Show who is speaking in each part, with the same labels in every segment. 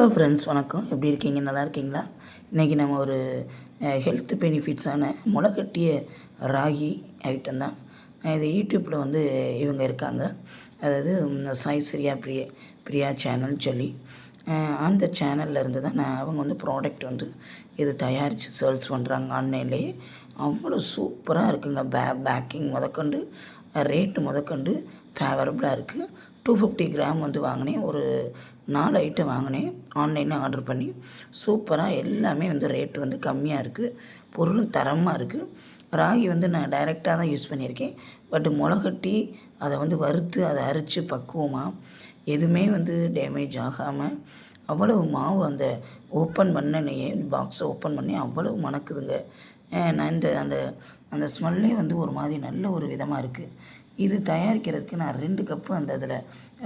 Speaker 1: Hello friends வணக்கம். எப்படி இருக்கீங்க? நல்லா இருக்கீங்களா? இன்றைக்கி நம்ம ஒரு ஹெல்த் பெனிஃபிட்ஸான முளைக்கட்டிய ராகி ஐட்டம் தான். இது யூடியூப்பில் வந்து இவங்க இருக்காங்க. அதாவது சாய் ஸ்ரீயா பிரியா பிரியா சேனல் சொல்லி. அந்த சேனலில் இருந்து தான் நான் அவங்க வந்து ப்ராடக்ட் வந்து இது தயாரித்து சேல்ஸ் பண்ணுறாங்க ஆன்லைன்லேயே அவ்வளோ சூப்பராக இருக்குங்க. பே பேக்கிங் முதக்கொண்டு ரேட்டு முதற்கொண்டு ஃபேவரபுளாக இருக்குது டூ ஃபிஃப்டி கிராம் வந்து வாங்கினேன். ஒரு நாலு ஐட்டம் வாங்கினேன். ஆன்லைனில் ஆர்டர் பண்ணி. சூப்பராக எல்லாமே வந்து ரேட்டு வந்து கம்மியாக இருக்குது பொருளும் தரமாக இருக்குது ராகி வந்து நான் டைரெக்டாக தான் யூஸ் பண்ணியிருக்கேன். பட் மிளகட்டி அதை வந்து வறுத்து அதை அரைச்சி பக்குவமாக எதுவுமே வந்து டேமேஜ் ஆகாமல் அவ்வளவு மாவு அந்த ஓப்பன் பண்ணனையே பாக்ஸை ஓப்பன் பண்ணி அவ்வளவு மணக்குதுங்க. நான் இந்த அந்த அந்த ஸ்மெல்லே வந்து ஒரு மாதிரி நல்ல ஒரு விதமாக இருக்குது இது தயாரிக்கிறதுக்கு நான் ரெண்டு கப்பு அந்த இதில்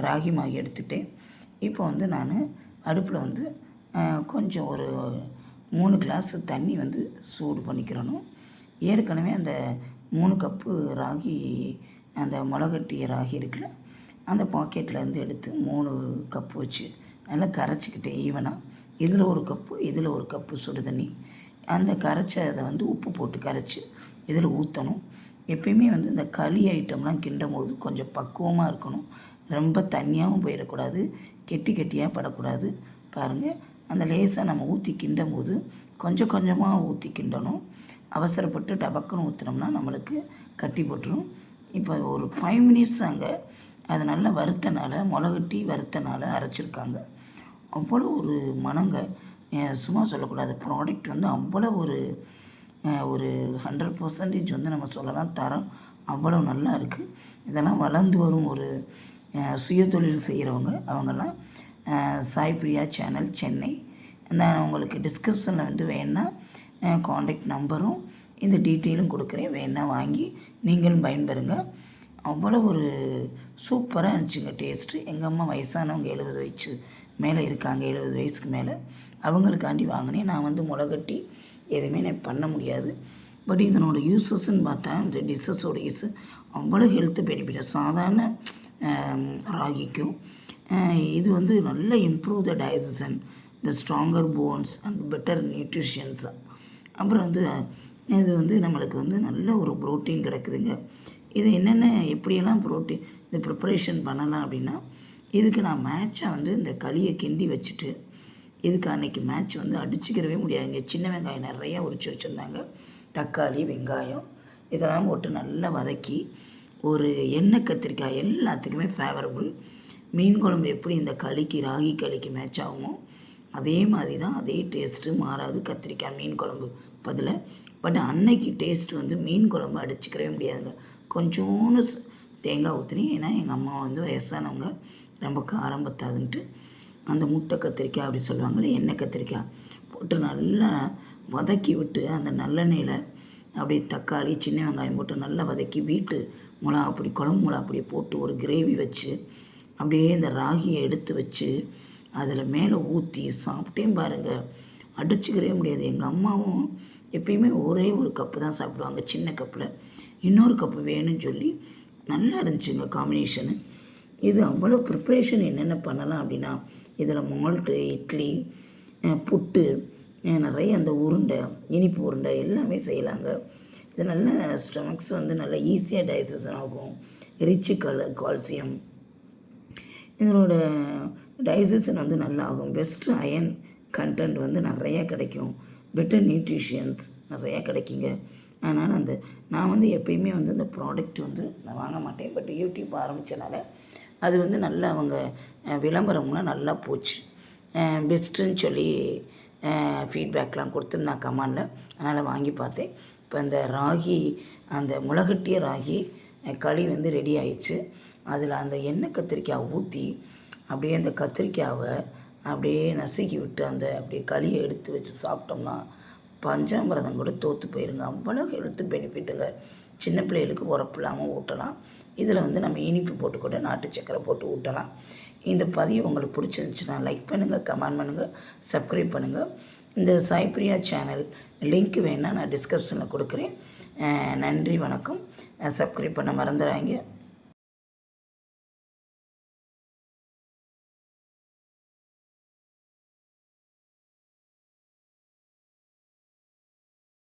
Speaker 1: ராகி மாகி எடுத்துகிட்டேன் இப்போ வந்து நான் அடுப்பில் வந்து கொஞ்சம் ஒரு மூணு கிளாஸ் தண்ணி வந்து சூடு பண்ணிக்கிறணும். ஏற்கனவே அந்த மூணு கப்பு ராகி அந்த முளைகட்டிய ராகி இருக்குல்ல அந்த பாக்கெட்டில் இருந்து எடுத்து மூணு கப்பு வச்சு நல்லா கரைச்சிக்கிட்டேன் ஈவனாக இதில் ஒரு கப்பு இதில் ஒரு கப்பு சுடு தண்ணி. அந்த கரைச்சதை வந்து உப்பு போட்டு கரைச்சி இதில் ஊற்றணும் எப்பயுமே வந்து இந்த களி ஐட்டம்லாம் கிண்டும் போது கொஞ்சம் பக்குவமாக இருக்கணும். ரொம்ப தண்ணியாகவும் போயிடக்கூடாது கெட்டி கெட்டியாக படக்கூடாது. பாருங்கள் அந்த லேசாக நம்ம ஊற்றி கிண்டும் போது கொஞ்சம் கொஞ்சமாக ஊற்றி கிண்டணும். அவசரப்பட்டு டபக்குன்னு ஊற்றினோம்னா நம்மளுக்கு கட்டி போட்டுரும். இப்போ ஒரு ஃபைவ் மினிட்ஸ் அங்கே அது நல்லா வறுத்தனால மிளகட்டி வறுத்தனால அரைச்சிருக்காங்க. அவ்வளோ ஒரு மனங்க சும்மா சொல்லக்கூடாது. ப்ராடக்ட் வந்து அவ்வளோ ஒரு ஒரு ஹண்ட்ரட் பர்சன்டேஜ் வந்து நம்ம சொல்லலாம் தரம் அவ்வளோ நல்லா இருக்குது இதெல்லாம் வளர்ந்து வரும் ஒரு சுயதொழில் செய்கிறவங்க அவங்கெல்லாம் சாய் பிரியா சேனல் சென்னை. நான் உங்களுக்கு டிஸ்கிரிப்ஷனில் வந்து வேணால் காண்டாக்ட் நம்பரும் இந்த டீட்டெயிலும் கொடுக்குறேன். வேணால் வாங்கி நீங்களும் பயன்பெறுங்க. அவ்வளோ ஒரு சூப்பராக இருந்துச்சுங்க டேஸ்ட்டு எங்கள் அம்மா வயசானவங்க எழுபது வயசு மேலே இருக்காங்க எழுபது வயசுக்கு மேலே. அவங்களுக்காண்டி வாங்கினேன். நான் வந்து முளைகட்டி எதுவுமே நான் பண்ண முடியாது. பட் இதனோட யூஸஸ்ன்னு பார்த்தா இந்த டிஷ்ஷஸோட யூஸ் அவ்வளோ ஹெல்த் பெனிஃபிட் சாதாரண ராகிக்கும் இது வந்து நல்ல improve the digestion the stronger bones and better nutritions அப்புறம் வந்து இது வந்து நம்மளுக்கு வந்து நல்ல ஒரு ப்ரோட்டீன் கிடைக்குதுங்க. இது என்னென்ன எப்படியெல்லாம் ப்ரோட்டீன் இது ப்ரிப்பரேஷன் பண்ணலாம் அப்படின்னா இதுக்கு நான் மேட்சை வந்து இந்த களியை கிண்டி வச்சுட்டு இதுக்கு அன்றைக்கி மேட்ச் வந்து அடிச்சுக்கிறவே முடியாதுங்க. சின்ன வெங்காயம் நிறையா உரிச்சு வச்சுருந்தாங்க. தக்காளி வெங்காயம் இதெல்லாம் போட்டு நல்லா வதக்கி ஒரு எண்ணெய் கத்திரிக்காய் எல்லாத்துக்குமே ஃபேவரபுள் மீன் குழம்பு எப்படி இந்த களிக்கு ராகி களிக்கு மேட்ச் ஆகுமோ அதே மாதிரி தான் அதே டேஸ்ட்டு மாறாது கத்திரிக்காய் மீன் குழம்பு பதில். பட் அன்னைக்கு டேஸ்ட் வந்து மீன் குழம்பு அடிச்சுக்கிறவே முடியாதுங்க. கொஞ்சோன்னு தேங்காய் ஊற்றினேன் ஏன்னா எங்கள் அம்மா வந்து வயசானவங்க. ரொம்ப காரம் பத்தாதுன்ட்டு. அந்த முட்டை கத்திரிக்காய் அப்படி சொல்லுவாங்களே எண்ணெய் கத்திரிக்காய். போட்டு நல்லா வதக்கி விட்டு அந்த நல்லெண்ணெயில் அப்படியே தக்காளி சின்ன வெங்காயம் போட்டு நல்லா வதக்கி வீட்டு மிளகா பொடி குழம்பு மிளகா பொடி போட்டு ஒரு கிரேவி வச்சு அப்படியே இந்த ராகியை எடுத்து வச்சு அதில் மேலே ஊற்றி சாப்பிட்டேன் பாருங்கள் அடிச்சுக்கிறே முடியாது. எங்கள் அம்மாவும் எப்பயுமே ஒரே ஒரு கப்பு தான் சாப்பிடுவாங்க சின்ன கப்பில். இன்னொரு கப்பு வேணும்னு சொல்லி நல்லா இருந்துச்சுங்க காம்பினேஷனு இது அவ்வளோ ப்ரிப்ரேஷன் என்னென்ன பண்ணலாம் அப்படின்னா இதில் மால்ட்டு இட்லி புட்டு நிறைய அந்த உருண்டை இனிப்பு உருண்டை எல்லாமே செய்யலாங்க. இது நல்ல ஸ்டமக்ஸ் வந்து நல்லா ஈஸியாக டைஜஷன் ஆகும். ரிச்சு கலர் கால்சியம் இதனோட டைஜஷன் வந்து நல்லா ஆகும் பெஸ்ட்டு அயன் கண்டென்ட் வந்து நிறையா கிடைக்கும். பெட்டர் நியூட்ரிஷியன்ஸ் நிறையா கிடைக்குங்க. அதனால் அந்த நான் வந்து எப்பயுமே வந்து இந்த ப்ராடக்ட் வந்து நான் வாங்க மாட்டேன். பட் யூடியூப் ஆரம்பித்தனால அது வந்து நல்லா அவங்க விளம்பரம்லாம் நல்லா போச்சு. பெஸ்ட்டுன்னு சொல்லி ஃபீட்பேக்லாம் கொடுத்துருந்தான் கமாண்டில். அதனால் வாங்கி பார்த்தேன். இப்போ இந்த ராகி அந்த முளகட்டிய ராகி களி வந்து ரெடி ஆயிடுச்சு. அதில் அந்த எண்ணெய் கத்திரிக்காய் ஊற்றி அப்படியே அந்த கத்திரிக்காவை அப்படியே நசுக்கி விட்டு அந்த அப்படியே களியை எடுத்து வச்சு சாப்பிட்டோம்னா பஞ்சாமிரதம் கூட தோற்று போயிருங்க. அவ்வளோ ஹெல்த் பெனிஃபிட்டுங்க சின்ன பிள்ளைகளுக்கு உரப்பு இல்லாமல் ஊட்டலாம். இதில் வந்து நம்ம இனிப்பு போட்டு கூட நாட்டு சக்கரை போட்டு ஊட்டலாம். இந்த பதிவு உங்களுக்கு பிடிச்சிருந்துச்சுன்னா லைக் பண்ணுங்கள் கமெண்ட் பண்ணுங்கள் சப்ஸ்கிரைப் பண்ணுங்கள் இந்த சாய்பிரியா சேனல் லிங்க் வேணால் நான் டிஸ்கிரிப்ஷனில் கொடுக்குறேன். நன்றி வணக்கம். சப்ஸ்கிரைப் பண்ண மறந்துடாங்க